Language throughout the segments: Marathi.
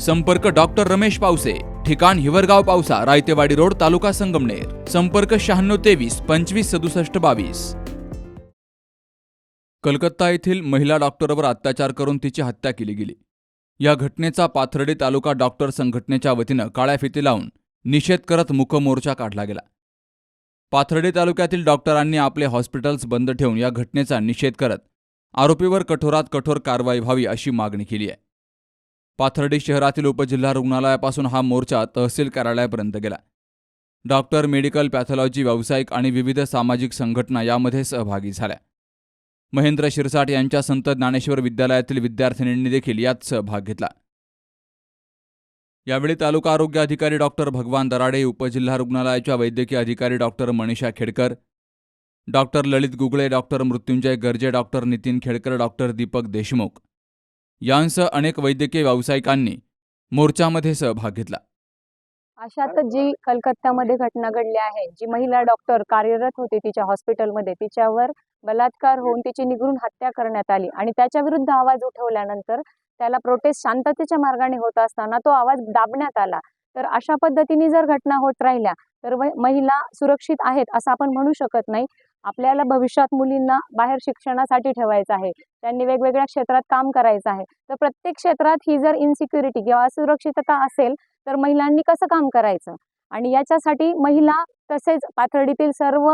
संपर्क डॉक्टर रमेश पावसे ठिकाण हिवरगाव पावसा रायतेवाडी रोड तालुका संगमनेर. संपर्क शहाण्णव तेवीस पंचवीस सदुसष्ट बावीस. कलकत्ता येथील महिला डॉक्टरवर अत्याचार करून तिची हत्या केली गेली. या घटनेचा पाथर्डी तालुका डॉक्टर संघटनेच्या वतीनं काळ्या फिती लावून निषेध करत मुखमोर्चा काढला गेला. पाथर्डी तालुक्यातील डॉक्टरांनी आपले हॉस्पिटल्स बंद ठेवून या घटनेचा निषेध करत आरोपीवर कठोरात कठोर कारवाई व्हावी अशी मागणी केली आहे. पाथर्डी शहरातील उपजिल्हा रुग्णालयापासून हा मोर्चा तहसील कार्यालयापर्यंत गेला. डॉक्टर मेडिकल पॅथॉलॉजी व्यावसायिक आणि विविध सामाजिक संघटना यामध्ये सहभागी झाल्या. महेंद्र शिरसाट यांच्या संत ज्ञानेश्वर विद्यालयातील विद्यार्थिनींनी देखील यात सहभाग घेतला. यावेळी तालुका आरोग्य अधिकारी डॉक्टर भगवान दराडे उपजिल्हा रुग्णालयाच्या वैद्यकीय अधिकारी doctor Manisha Khedkar doctor Lalit Gugale doctor Mrutyunjay Garje doctor Nitin Khedkar doctor Deepak Deshmukh यांसह अनेक वैद्यकीय व्यावसायिकांनी मोर्चामध्ये सहभाग घेतला. अशातच जी कलकत्त्यामध्ये घटना घडली आहे जी महिला डॉक्टर कार्यरत होती तिच्या हॉस्पिटलमध्ये तिच्यावर बलात्कार होऊन तिची निगरून हत्या करण्यात आली आणि त्याच्या विरुद्ध आवाज उठवल्यानंतर त्याला प्रोटेस्ट शांततेच्या मार्गाने होत असताना तो आवाज दाबण्यात आला. तर अशा पद्धतीने जर घटना होत राहिल्या तर महिला सुरक्षित आहेत असं आपण म्हणू शकत नाही. आपल्याला भविष्यात मुलींना बाहेर शिक्षणासाठी ठेवायचं आहे त्यांनी वेगवेगळ्या क्षेत्रात काम करायचं आहे. तर प्रत्येक क्षेत्रात ही जर इन्सिक्युरिटी किंवा असुरक्षितता असेल तर महिलांनी कसं काम करायचं? आणि याच्यासाठी महिला तसेच पाथर्डीतील सर्व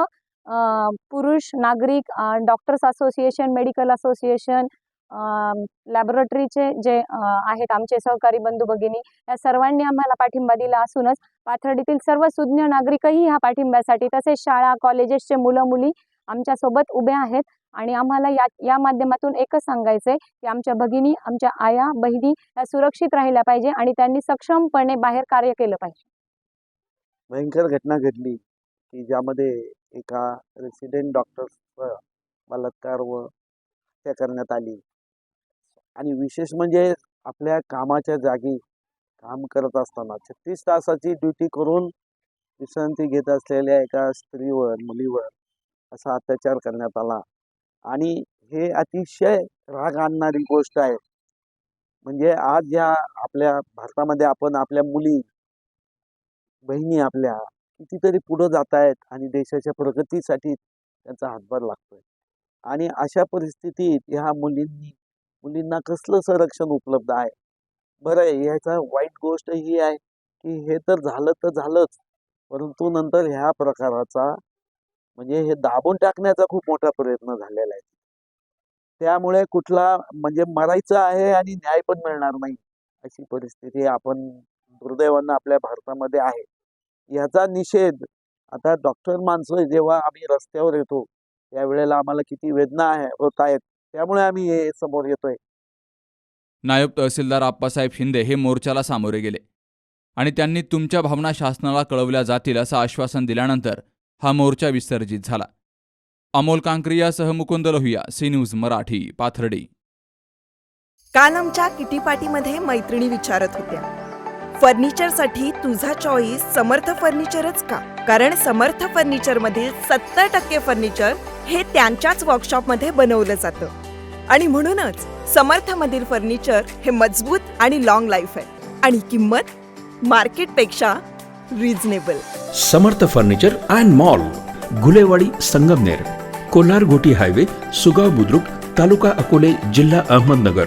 पुरुष नागरिक डॉक्टर्स असोसिएशन मेडिकल असोसिएशन लॅबोरेटरीचे जे आहेत आमचे सहकारी बंधू भगिनी या सर्वांनी आम्हाला पाठिंबा दिला असूनच पाथर्डीतील सर्व सुज्ञ नागरिकही ह्या पाठिंब्यासाठी तसेच शाळा कॉलेजेसचे मुलं मुली आमच्यासोबत उभे आहेत आणि आम्हाला या या माध्यमातून एकच सांगायचं आहे की आमच्या भगिनी आमच्या आया बहिणी या सुरक्षित राहिल्या पाहिजे आणि त्यांनी सक्षमपणे बाहेर कार्य केलं पाहिजे. भयंकर घटना घडली की ज्यामध्ये एका रेसिडेंट डॉक्टरचं बलात्कार व हत्या करण्यात आली. आणि विशेष म्हणजे आपल्या कामाच्या जागी काम करत असताना छत्तीस तासाची ड्युटी करून विश्रांती घेत असलेल्या एका स्त्रीवर मुलीवर असा अत्याचार करण्यात आला. आणि हे अतिशय राग आणणारी गोष्ट आहे. म्हणजे आज या आपल्या भारतामध्ये आपण आपल्या मुली बहिणी आपल्या कितीतरी पुढं जात आहेत आणि देशाच्या प्रगतीसाठी त्यांचा हातभार लागतोय. आणि अशा परिस्थितीत ह्या मुलींनी मुलींना कसलं संरक्षण उपलब्ध आहे? बरं ह्याचा वाईट गोष्ट ही आहे की हे तर झालं तर झालंच परंतु नंतर ह्या प्रकाराचा म्हणजे हे दाबून टाकण्याचा खूप मोठा प्रयत्न झालेला आहे. त्यामुळे कुठला म्हणजे मरायचं आहे आणि न्याय पण मिळणार नाही अशी परिस्थिती आपण दुर्दैवानं आपल्या भारतामध्ये आहे. याचा निषेध आता डॉक्टर माणसं जेव्हा आम्ही रस्त्यावर येतो त्यावेळेला आम्हाला किती वेदना आहे होत आहेत. त्यामुळे आम्ही हे समोर येतोय. नायब तहसीलदार आप्पासाहेब शिंदे हे मोर्चाला सामोरे गेले आणि त्यांनी तुमच्या भावना शासनाला कळवल्या जातील असं आश्वासन दिल्यानंतर हा मोर्चा विसर्जित झाला. अमोल कांक्रियासह मुकुंद लोहिया सी न्यूज मराठी पाथर्डी. काल आमच्या किटी पार्टीमध्ये मैत्रिणी विचारत होत्या फर्निचरसाठी तुझा चॉईस समर्थ फर्निचरच का? कारण समर्थ फर्निचर मधील सत्तर टक्के फर्निचर हे त्यांच्याच वर्कशॉपमध्ये बनवलं जातं. आणि म्हणूनच समर्थमधील फर्निचर हे मजबूत आणि लॉंग लाईफ आहे. आणि किंमत मार्केटपेक्षा reasonable Samarth furniture and mall Gulewadi Sangamner Kolhar Goti highway Sugaon Budruk taluka Akole जिल्हा अहमदनगर.